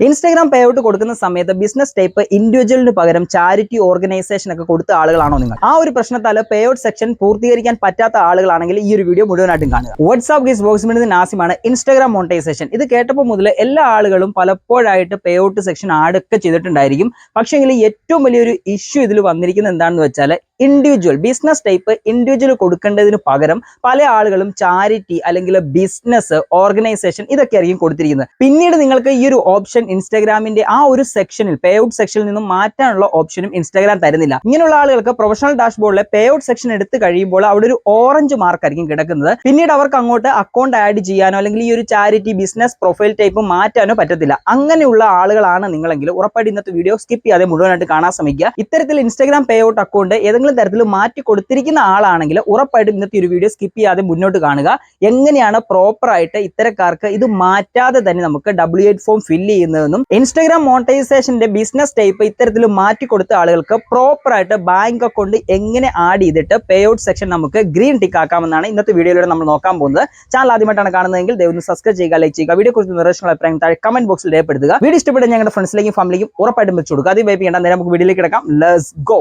Instagram pay out കൊടുക്കുന്ന സമയത്ത് business type ഇൻഡിവിജ്വലിന് പകരം ചാരിറ്റി ഓർഗനൈസേഷൻ ഒക്കെ കൊടുത്ത ആളുകളാണോ നിങ്ങൾ? ആ ഒരു പ്രശ്നത്താൽ പേ ഔട്ട് സെക്ഷൻ പൂർത്തീകരിക്കാൻ പറ്റാത്ത ആളുകളാണെങ്കിൽ ഈ ഒരു വീഡിയോ മുഴുവനായിട്ടും കാണുക. വാട്സ്ആപ്പ് ഗീസ് ബോക്സ് മിനിറ്റ് നാസിമാണ് ഇൻസ്റ്റാഗ്രാം മോണിറ്റൈസേഷൻ ഇത് കേട്ടപ്പോൾ മുതൽ എല്ലാ ആളുകളും പലപ്പോഴായിട്ട് പേ ഔട്ട് സെക്ഷൻ ആടൊക്കെ ചെയ്തിട്ടുണ്ടായിരിക്കും. പക്ഷേങ്കിൽ ഏറ്റവും വലിയൊരു ഇഷ്യൂ ഇതിൽ വന്നിരിക്കുന്നത് എന്താണെന്ന് വെച്ചാൽ ഇൻഡിവിജ്വൽ ബിസിനസ് ടൈപ്പ് ഇൻഡിവിജ്വൽ കൊടുക്കേണ്ടതിന് പകരം പല ആളുകളും ചാരിറ്റി അല്ലെങ്കിൽ ബിസിനസ് ഓർഗനൈസേഷൻ ഇതൊക്കെ ആയിരിക്കും കൊടുത്തിരിക്കുന്നത്. പിന്നീട് നിങ്ങൾക്ക് ഈ ഒരു ഓപ്ഷൻ ഇൻസ്റ്റാഗ്രാമിന്റെ ആ ഒരു സെക്ഷനിൽ പേ ഔട്ട് സെക്ഷനിൽ നിന്നും മാറ്റാനുള്ള ഓപ്ഷനും ഇൻസ്റ്റാഗ്രാം തരുന്നില്ല. ഇങ്ങനെയുള്ള ആളുകൾക്ക് പ്രൊഫഷണൽ ഡാഷ്ബോർഡിലെ പേ ഔട്ട് സെക്ഷൻ എടുത്ത് കഴിയുമ്പോൾ അവിടെ ഒരു ഓറഞ്ച് മാർക്ക് ആയിരിക്കും കിടക്കുന്നത്. പിന്നീട് അവർക്ക് അങ്ങോട്ട് അക്കൗണ്ട് ആഡ് ചെയ്യാനോ അല്ലെങ്കിൽ ഈ ഒരു ചാരിറ്റി ബിസിനസ് പ്രൊഫൈൽ ടൈപ്പ് മാറ്റാനോ പറ്റത്തില്ല. അങ്ങനെയുള്ള ആളുകളാണ് നിങ്ങളെങ്കിൽ ഉറപ്പായിട്ട് ഇന്നത്തെ വീഡിയോ സ്കിപ്പ് ചെയ്യാതെ മുഴുവനായിട്ട് കാണാൻ ശ്രമിക്കുക. ഇത്തരത്തിൽ ഇൻസ്റ്റാഗ്രാം പേ ഔട്ട് അക്കൗണ്ട് ഏതെങ്കിലും തരത്തിൽ മാറ്റി കൊടുത്തിരിക്കുന്ന ആളാണെങ്കിൽ ഉറപ്പായിട്ടും ഇന്നത്തെ ഒരു വീഡിയോ സ്കിപ്പ് ചെയ്യാതെ മുന്നോട്ട് കാണുക. എങ്ങനെയാണ് പ്രോപ്പറായിട്ട് ഇത്തരക്കാർക്ക് ഇത് മാറ്റാതെ തന്നെ നമുക്ക് ഡബ്ല്യു എയ്റ്റ് ഫോം ഫില്ല് ചെയ്യുന്നതെന്നും ഇൻസ്റ്റാഗ്രാം മോണിറ്റൈസേഷന്റെ ബിസിനസ് ടൈപ്പ് ഇത്തരത്തിൽ മാറ്റി കൊടുത്ത ആളുകൾക്ക് പ്രോപ്പർ ആയിട്ട് ബാങ്ക് അക്കൗണ്ട് എങ്ങനെ ആഡ് ചെയ്തിട്ട് പേ ഔട്ട് സെക്ഷൻ നമുക്ക് ഗ്രീൻ ടിക്ക് ആക്കാമെന്നാണ് ഇന്നത്തെ വീഡിയോയിലൂടെ നമ്മൾ നോക്കാൻ പോകുന്നത്. ചാനൽ ആദ്യമായിട്ടാണ് കാണുന്നതെങ്കിൽ ദയവ് സബ്സ്ക്രൈബ് ചെയ്യുക ലൈക്ക് ചെയ്യുക വീഡിയോ കുറിച്ച് നിർദ്ദേശങ്ങൾ അഭിപ്രായം താഴെ കമന്റ് ബോക്സിൽ രേഖപ്പെടുത്തുക. വീഡിയോ ഇഷ്ടപ്പെട്ട ഞങ്ങളുടെ ഫ്രണ്ട്സിലേക്കും ഫാമിലിക്കും ഉറപ്പായിട്ടും വെച്ചു കൊടുക്കുക. അത് നേരെ നമുക്ക് വീഡിയോയിലേക്ക് കിടക്കാം. ലെറ്റ്സ് ഗോ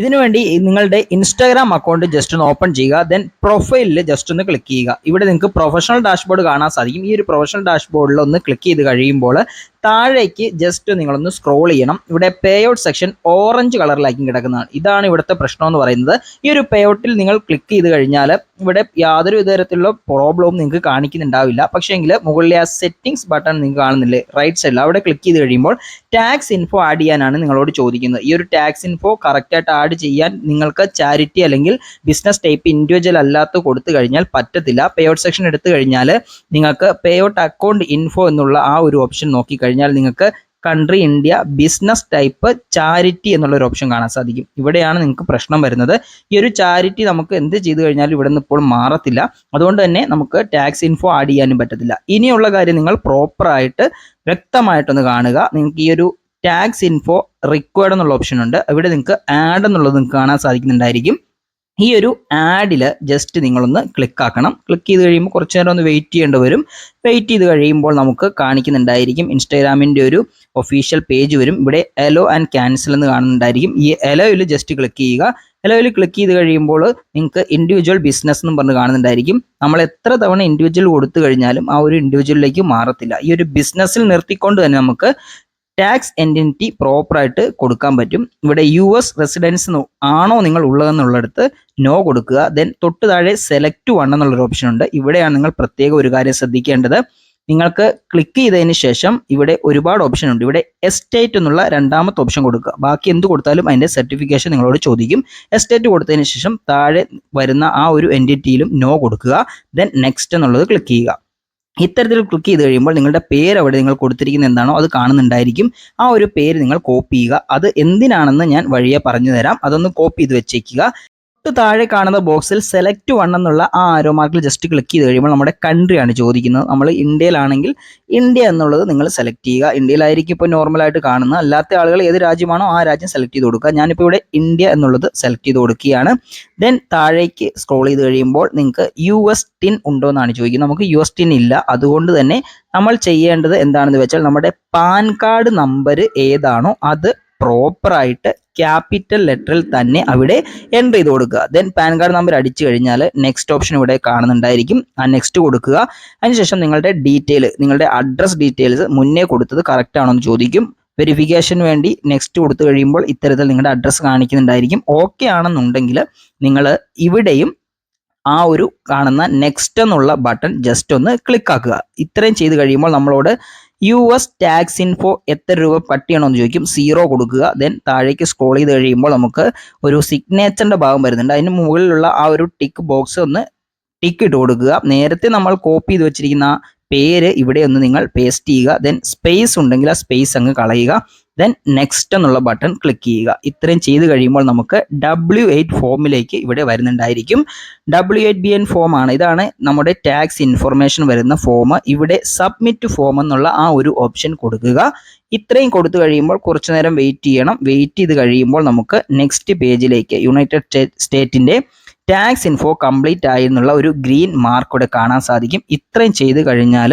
ഇതിനുവേണ്ടി നിങ്ങളുടെ ഇൻസ്റ്റാഗ്രാം അക്കൗണ്ട് ജസ്റ്റ് ഒന്ന് ഓപ്പൺ ചെയ്യുക ദെൻ പ്രൊഫൈലിൽ ജസ്റ്റ് ഒന്ന് ക്ലിക്ക് ചെയ്യുക. ഇവിടെ നിങ്ങൾക്ക് പ്രൊഫഷണൽ ഡാഷ്ബോർഡ് കാണാൻ സാധിക്കും. ഈ ഒരു പ്രൊഫഷണൽ ഡാഷ്ബോർഡിൽ ഒന്ന് ക്ലിക്ക് ചെയ്ത് കഴിയുമ്പോൾ താഴേക്ക് ജസ്റ്റ് നിങ്ങളൊന്ന് സ്ക്രോൾ ചെയ്യണം. ഇവിടെ പേ ഔട്ട് സെക്ഷൻ ഓറഞ്ച് കളറിലായിരിക്കും കിടക്കുന്നതാണ് ഇതാണ് ഇവിടുത്തെ പ്രശ്നം എന്ന് പറയുന്നത്. ഈ ഒരു പേ ഔട്ടിൽ നിങ്ങൾ ക്ലിക്ക് ചെയ്ത് കഴിഞ്ഞാൽ ഇവിടെ യാതൊരു വിധത്തിലുള്ള പ്രോബ്ലവും നിങ്ങൾക്ക് കാണിക്കുന്നുണ്ടാവില്ല. പക്ഷേങ്കിൽ മുകളിലെ ആ സെറ്റിംഗ്സ് ബട്ടൺ നിങ്ങൾക്ക് കാണുന്നില്ലേ? റൈറ്റ് സൈഡിൽ അവിടെ ക്ലിക്ക് ചെയ്ത് കഴിയുമ്പോൾ ടാക്സ് ഇൻഫോ ആഡ് ചെയ്യാനാണ് നിങ്ങളോട് ചോദിക്കുന്നത്. ഈ ഒരു ടാക്സ് ഇൻഫോ കറക്റ്റായിട്ട് ആഡ് ചെയ്യാൻ നിങ്ങൾക്ക് ചാരിറ്റി അല്ലെങ്കിൽ ബിസിനസ് ടൈപ്പ് ഇൻഡിവിജ്വൽ അല്ലാത്ത കൊടുത്തു കഴിഞ്ഞാൽ പറ്റത്തില്ല. പേ ഔട്ട് സെക്ഷൻ എടുത്തു കഴിഞ്ഞാൽ നിങ്ങൾക്ക് പേ ഔട്ട് അക്കൗണ്ട് ഇൻഫോ എന്നുള്ള ആ ഒരു ഓപ്ഷൻ നോക്കിക്കഴിഞ്ഞാൽ നിങ്ങൾക്ക് country India business type charity എന്നുള്ള ഒരു ഓപ്ഷൻ കാണാൻ സാധിക്കും. ഇവിടെയാണ് നിങ്ങൾക്ക് പ്രശ്നം വരുന്നത്. ഈ ഒരു ചാരിറ്റി നമുക്ക് എന്ത് ചെയ്തു കഴിഞ്ഞാലും ഇവിടെ നിന്ന് ഇപ്പോൾ മാറത്തില്ല. അതുകൊണ്ട് തന്നെ നമുക്ക് ടാക്സ് ഇൻഫോ ആഡ് ചെയ്യാനും പറ്റത്തില്ല. ഇനിയുള്ള കാര്യം നിങ്ങൾ പ്രോപ്പറായിട്ട് വ്യക്തമായിട്ടൊന്ന് കാണുക. നിങ്ങൾക്ക് ഈ ഒരു ടാക്സ് ഇൻഫോ റിക്വയർഡ് എന്നുള്ള ഓപ്ഷൻ ഉണ്ട്. ഇവിടെ നിങ്ങൾക്ക് ആഡ് എന്നുള്ളത് നിങ്ങൾക്ക് കാണാൻ സാധിക്കുന്നുണ്ടായിരിക്കും. ഈ ഒരു ആഡിൽ ജസ്റ്റ് നിങ്ങളൊന്ന് ക്ലിക്ക് ആക്കണം. ക്ലിക്ക് ചെയ്ത് കഴിയുമ്പോൾ കുറച്ച് നേരം ഒന്ന് വെയിറ്റ് ചെയ്യേണ്ടി വരും. വെയിറ്റ് ചെയ്ത് കഴിയുമ്പോൾ നമുക്ക് കാണിക്കുന്നുണ്ടായിരിക്കും ഇൻസ്റ്റാഗ്രാമിന്റെ ഒരു ഒഫീഷ്യൽ പേജ് വരും. ഇവിടെ എലോ ആൻഡ് ക്യാൻസൽ എന്ന് കാണുന്നുണ്ടായിരിക്കും. ഈ എലോയിൽ ജസ്റ്റ് ക്ലിക്ക് ചെയ്യുക. എലോയിൽ ക്ലിക്ക് ചെയ്ത് കഴിയുമ്പോൾ നിങ്ങൾക്ക് ഇൻഡിവിജ്വൽ ബിസിനസ് എന്ന് പറഞ്ഞ് കാണുന്നുണ്ടായിരിക്കും. നമ്മൾ എത്ര തവണ ഇൻഡിവിജ്വൽ കൊടുത്തു കഴിഞ്ഞാലും ആ ഒരു ഇൻഡിവിജ്വലിലേക്ക് മാറത്തില്ല. ഈ ഒരു ബിസിനസ്സിൽ നിർത്തിക്കൊണ്ട് തന്നെ നമുക്ക് ടാക്സ് എന്റിറ്റി പ്രോപ്പറായിട്ട് കൊടുക്കാൻ പറ്റും. ഇവിടെ യു എസ് റെസിഡൻസ് ആണോ നിങ്ങൾ ഉള്ളതെന്നുള്ളിടത്ത് നോ കൊടുക്കുക. ദെൻ തൊട്ട് താഴെ സെലക്ട് വൺ എന്നുള്ളൊരു ഓപ്ഷൻ ഉണ്ട്. ഇവിടെയാണ് നിങ്ങൾ പ്രത്യേകം ഒരു കാര്യം ശ്രദ്ധിക്കേണ്ടത്. നിങ്ങൾക്ക് ക്ലിക്ക് ചെയ്തതിന് ശേഷം ഇവിടെ ഒരുപാട് ഓപ്ഷൻ ഉണ്ട്. ഇവിടെ എസ്റ്റേറ്റ് എന്നുള്ള രണ്ടാമത്തെ ഓപ്ഷൻ കൊടുക്കുക. ബാക്കി എന്ത് കൊടുത്താലും അതിന്റെ സർട്ടിഫിക്കേഷൻ നിങ്ങളോട് ചോദിക്കും. എസ്റ്റേറ്റ് കൊടുത്തതിന് ശേഷം താഴെ വരുന്ന ആ ഒരു എന്റിറ്റിയിലും നോ കൊടുക്കുക. ദെൻ നെക്സ്റ്റ് എന്നുള്ളത് ക്ലിക്ക് ചെയ്യുക. ഇത്തരത്തിൽ ക്ലിക്ക് ചെയ്ത് കഴിയുമ്പോൾ നിങ്ങളുടെ പേര് അവിടെ നിങ്ങൾ കൊടുത്തിരിക്കുന്ന എന്താണോ അത് കാണുന്നുണ്ടായിരിക്കും. ആ ഒരു പേര് നിങ്ങൾ കോപ്പി ചെയ്യുക. അത് എന്തിനാണെന്ന് ഞാൻ വഴിയെ പറഞ്ഞു തരാം അതൊന്ന് കോപ്പി ചെയ്ത് വെച്ചേക്കുക. തൊട്ട് താഴെ കാണുന്ന ബോക്സിൽ സെലക്ട് വൺ എന്നുള്ള ആ ആരോ മാർക്കിൽ ജസ്റ്റ് ക്ലിക്ക് ചെയ്ത് കഴിയുമ്പോൾ നമ്മുടെ കൺട്രിയാണ് ചോദിക്കുന്നത്. നമ്മൾ ഇന്ത്യയിലാണെങ്കിൽ ഇന്ത്യ എന്നുള്ളത് നിങ്ങൾ സെലക്ട് ചെയ്യുക. ഇന്ത്യയിലായിരിക്കും ഇപ്പോൾ നോർമലായിട്ട് കാണുന്നത്. അല്ലാത്ത ആളുകൾ ഏത് രാജ്യമാണോ ആ രാജ്യം സെലക്ട് ചെയ്ത് കൊടുക്കുക. ഞാനിപ്പോൾ ഇവിടെ ഇന്ത്യ എന്നുള്ളത് സെലക്ട് ചെയ്ത് കൊടുക്കുകയാണ്. ദെൻ താഴേക്ക് സ്ക്രോൾ ചെയ്ത് കഴിയുമ്പോൾ നിങ്ങൾക്ക് യു എസ് ടിൻ ഉണ്ടോ എന്നാണ് ചോദിക്കുന്നത്. നമുക്ക് യു എസ് ടിൻ ഇല്ല. അതുകൊണ്ട് തന്നെ നമ്മൾ ചെയ്യേണ്ടത് എന്താണെന്ന് വെച്ചാൽ നമ്മുടെ പാൻ കാർഡ് നമ്പർ ഏതാണോ അത് പ്രോപ്പറായിട്ട് ക്യാപിറ്റൽ ലെറ്ററിൽ തന്നെ അവിടെ എന്റർ ചെയ്ത് കൊടുക്കുക. ദെൻ പാൻ കാർഡ് നമ്പർ അടിച്ചു കഴിഞ്ഞാൽ നെക്സ്റ്റ് ഓപ്ഷൻ ഇവിടെ കാണുന്നുണ്ടായിരിക്കും. ആ നെക്സ്റ്റ് കൊടുക്കുക. അതിനുശേഷം നിങ്ങളുടെ ഡീറ്റെയിൽ നിങ്ങളുടെ അഡ്രസ് ഡീറ്റെയിൽസ് മുന്നേ കൊടുത്തത് കറക്റ്റ് ആണോ എന്ന് ചോദിക്കും. വെരിഫിക്കേഷൻ വേണ്ടി നെക്സ്റ്റ് കൊടുത്തു കഴിയുമ്പോൾ ഇത്തരത്തിൽ നിങ്ങളുടെ അഡ്രസ്സ് കാണിക്കുന്നുണ്ടായിരിക്കും. ഓക്കെ ആണെന്നുണ്ടെങ്കിൽ നിങ്ങൾ ഇവിടെയും ആ ഒരു കാണുന്ന നെക്സ്റ്റ് എന്നുള്ള ബട്ടൺ ജസ്റ്റ് ഒന്ന് ക്ലിക്കാക്കുക ഇത്രയും ചെയ്ത് കഴിയുമ്പോൾ നമ്മളോട് യു എസ് ടാക്സ് ഇൻഫോ എത്ര രൂപ കട്ട് ചെയ്യണമെന്ന് ചോദിക്കും. സീറോ കൊടുക്കുക ദെൻ താഴേക്ക് സ്ക്രോൾ ചെയ്ത് കഴിയുമ്പോൾ നമുക്ക് ഒരു സിഗ്നേച്ചറിന്റെ ഭാഗം വരുന്നുണ്ട്. അതിന് മുകളിലുള്ള ആ ഒരു ടിക്ക് ബോക്സ് ഒന്ന് ടിക്ക് ഇട്ട് കൊടുക്കുക. നേരത്തെ നമ്മൾ കോപ്പി ചെയ്ത് വെച്ചിരിക്കുന്ന പേര് ഇവിടെ ഒന്ന് നിങ്ങൾ പേസ്റ്റ് ചെയ്യുക. ദെൻ സ്പേസ് ഉണ്ടെങ്കിൽ ആ സ്പേസ് അങ്ങ് കളയുക. ദെൻ നെക്സ്റ്റ് എന്നുള്ള ബട്ടൺ ക്ലിക്ക് ചെയ്യുക. ഇത്രയും ചെയ്ത് കഴിയുമ്പോൾ നമുക്ക് ഡബ്ല്യു എയ്റ്റ് ഫോമിലേക്ക് ഇവിടെ വരുന്നുണ്ടായിരിക്കും. W eight B N form ആണ്. ഇതാണ് നമ്മുടെ ടാക്സ് ഇൻഫർമേഷൻ വരുന്ന ഫോം ഇവിടെ സബ്മിറ്റ് ഫോം എന്നുള്ള ആ ഒരു ഓപ്ഷൻ കൊടുക്കുക. ഇത്രയും കൊടുത്തു കഴിയുമ്പോൾ കുറച്ചു നേരം വെയിറ്റ് ചെയ്യണം. വെയിറ്റ് ചെയ്ത് കഴിയുമ്പോൾ നമുക്ക് നെക്സ്റ്റ് പേജിലേക്ക് യുണൈറ്റഡ് സ്റ്റേറ്റിന്റെ ടാക്സ് ഇൻഫോ കംപ്ലീറ്റ് ആയി എന്നുള്ള ഒരു ഗ്രീൻ മാർക്ക് ഇവിടെ കാണാൻ സാധിക്കും. ഇത്രയും ചെയ്ത് കഴിഞ്ഞാൽ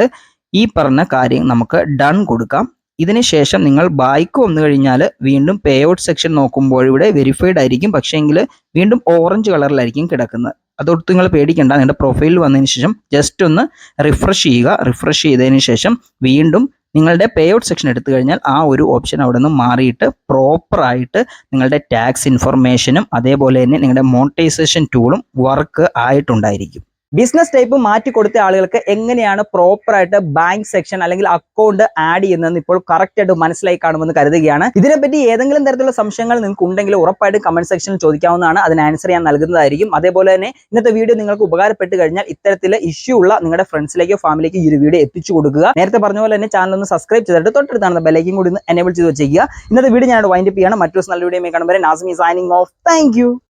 ഈ പറഞ്ഞ കാര്യം നമുക്ക് ഡൺ കൊടുക്കാം. ഇതിന് ശേഷം നിങ്ങൾ ബായ്ക്ക് വന്നു കഴിഞ്ഞാൽ വീണ്ടും പേ ഔട്ട് സെക്ഷൻ നോക്കുമ്പോൾ ഇവിടെ വെരിഫൈഡ് ആയിരിക്കും. പക്ഷേങ്കിൽ വീണ്ടും ഓറഞ്ച് കളറിലായിരിക്കും കിടക്കുന്നത്. അതൊട്ട് നിങ്ങൾ പേടിക്കേണ്ട. നിങ്ങളുടെ പ്രൊഫൈലിൽ വന്നതിന് ശേഷം ജസ്റ്റ് ഒന്ന് റിഫ്രഷ് ചെയ്യുക. റിഫ്രഷ് ചെയ്തതിന് ശേഷം വീണ്ടും നിങ്ങളുടെ പേ ഔട്ട് സെക്ഷൻ എടുത്തു കഴിഞ്ഞാൽ ആ ഒരു ഓപ്ഷൻ അവിടെ നിന്ന് മാറിയിട്ട് പ്രോപ്പറായിട്ട് നിങ്ങളുടെ ടാക്സ് ഇൻഫർമേഷനും അതേപോലെ തന്നെ നിങ്ങളുടെ മോണിറ്റൈസേഷൻ ടൂളും വർക്ക് ആയിട്ടുണ്ടായിരിക്കും. ബിസിനസ് ടൈപ്പ് മാറ്റി കൊടുത്ത ആളുകൾക്ക് എങ്ങനെയാണ് പ്രോപ്പർ ആയിട്ട് ബാങ്ക് സെക്ഷൻ അല്ലെങ്കിൽ അക്കൗണ്ട് ആഡ് ചെയ്യുന്നതെന്ന് ഇപ്പോൾ കറക്റ്റ് ആയിട്ട് മനസ്സിലായി കാണുമെന്ന് കരുതുകയാണ്. ഇതിനെപ്പറ്റി ഏതെങ്കിലും തരത്തിലുള്ള സംശയങ്ങൾ നിങ്ങൾക്ക് ഉണ്ടെങ്കിൽ ഉറപ്പായിട്ടും കമന്റ് സെക്ഷനിൽ ചോദിക്കാവുന്നതാണ്. അതിന് ആൻസർ ഞാൻ നൽകുന്നതായിരിക്കും. അതേപോലെ തന്നെ ഇന്നത്തെ വീഡിയോ നിങ്ങൾക്ക് ഉപകാരപ്പെട്ട് കഴിഞ്ഞാൽ ഇത്തരത്തിലെ ഇഷ്യൂ ഉള്ള നിങ്ങളുടെ ഫ്രണ്ട്സിലേക്കോ ഫാമിലിക്കോ ഈ വീഡിയോ എത്തിച്ചു കൊടുക്കുക. നേരത്തെ പറഞ്ഞ പോലെ തന്നെ ചാനൽ ഒന്ന് സബ്സ്ക്രൈബ് ചെയ്തിട്ട് തൊട്ടടുത്താണ് ബെലൈക്കും കൂടി ഒന്ന് എനേബിൾ ചെയ്ത് വെച്ചേക്കുക. ഇന്നത്തെ വീഡിയോ ഞാൻ വൈൻഡപ്പ് ചെയ്യാണ്. മറ്റൊരു നല്ല വീഡിയോ കാണുമ്പോൾ നാസ്മി സൈനിങ് ഓഫ് താങ്ക്